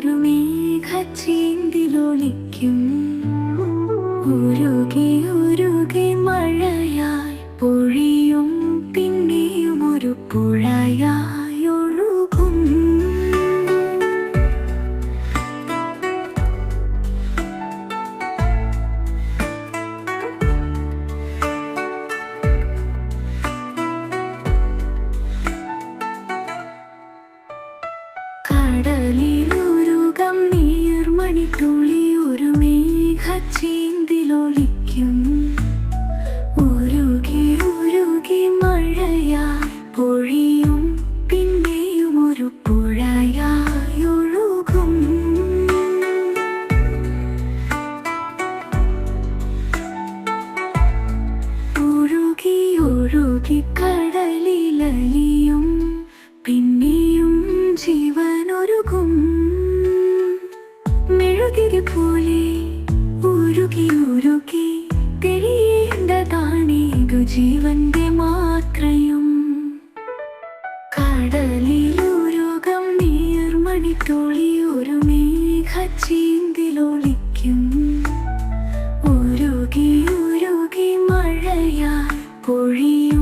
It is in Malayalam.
ഒരു മേഘച്ചീന്തിലൊളിക്കും ഉരുകിയോ ഒഴുകി കടലിലലിയും പിന്നെയും ജീവനൊരുകും. മെഴുകിരി പോലെ ഉരുകി ഉരുകി തെളിയേണ്ടതാണേകു ജീവന്റെ മാത്രയും. കടലിലുരുകം നീർമണി തുളി ഒരു മേഘച്ചീന്തിലൊളിക്കും. ഉരുകി ഉരുകി മഴയാ പൊഴിയും